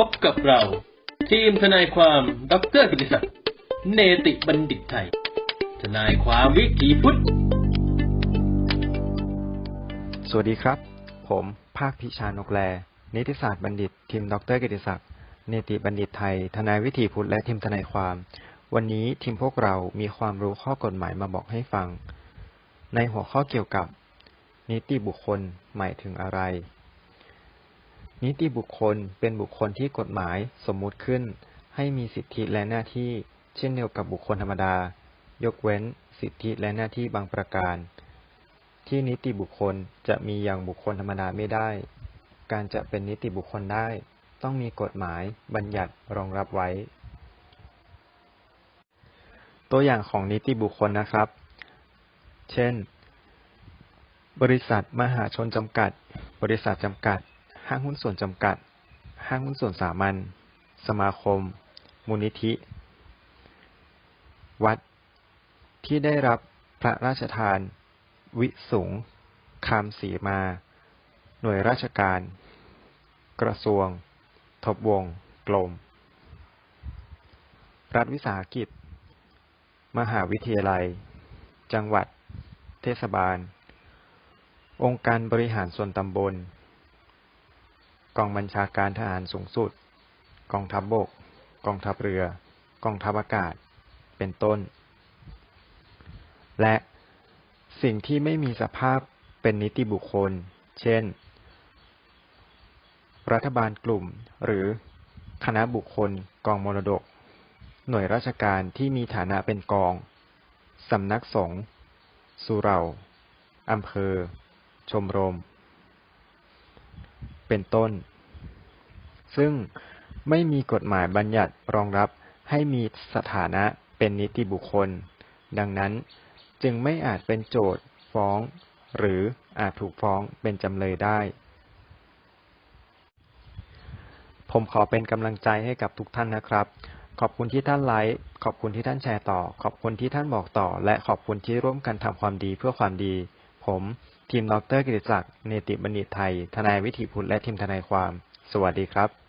พบกับเรา ทีมทนายความดรกิติศักดิ์เนติบัณฑิตไทย ทนายความวิถีพุทธ สวัสดีครับ ผมภาคพิชานกแล นิติศาสตร์บัณฑิต ทีมดรกิติศักดิ์เนติบัณฑิตไทย ทนายวิถีพุทธและทีมทนายความ วันนี้ทีมพวกเรามีความรู้ข้อกฎหมายมาบอกให้ฟัง ในหัวข้อเกี่ยวกับ นิติบุคคลหมายถึงอะไร นิติบุคคลเป็นบุคคลที่กฎหมายสมมุติขึ้น ให้มีสิทธิและหน้าที่ เช่นเดียวกับบุคคลธรรมดา ยกเว้น สิทธิและหน้าที่บางประการ ที่นิติบุคคลจะมีอย่างบุคคลธรรมดาไม่ได้ การจะเป็นนิติบุคคลได้ ต้องมีกฎหมายบัญญัติรองรับไว้ ตัวอย่างของนิติบุคคลนะครับ เช่น บริษัทมหาชนจำกัด บริษัทจำกัด ห้างหุ้นส่วนจำกัด ห้างหุ้นส่วนสามัญ สมาคม มูลนิธิ วัด ที่ได้รับพระราชทาน วิสุงคามสีมา หน่วยราชการ กระทรวง ทบวง กลม รัฐวิสาหกิจ มหาวิทยาลัย จังหวัด เทศบาล องค์การบริหารส่วนตำบล กองบัญชาการทหารสูงสุด กองทัพบบก กองทัพเรือ กองทัพอากาศ เป็นต้น และสิ่งที่ไม่มีสภาพเป็นนิติบุคคล เช่น รัฐบาลกลุ่ม หรือคณะบุคคล กองมรดก หน่วยราชการที่มีฐานะเป็นกอง สำนักสงฆ์สุเหร่าอำเภอ ชมรม เป็นต้น ซึ่งไม่มีกฎหมายบัญญัติรองรับให้มีสถานะเป็นนิติบุคคล ดังนั้นจึงไม่อาจเป็นโจทย์ฟ้อง หรืออาจถูกฟ้องเป็นจำเลยได้ ผมขอเป็นกำลังใจให้กับทุกท่านนะครับ ขอบคุณที่ท่านไลค์ ขอบคุณที่ท่านแชร์ต่อ ขอบคุณที่ท่านบอกต่อ และขอบคุณที่ร่วมกันทำความดีเพื่อความดี ผม ทีมดรกิติศักดิ์เนติบัณฑิตไทย ทนายวิถีพุทธและทีมทนายความ สวัสดีครับ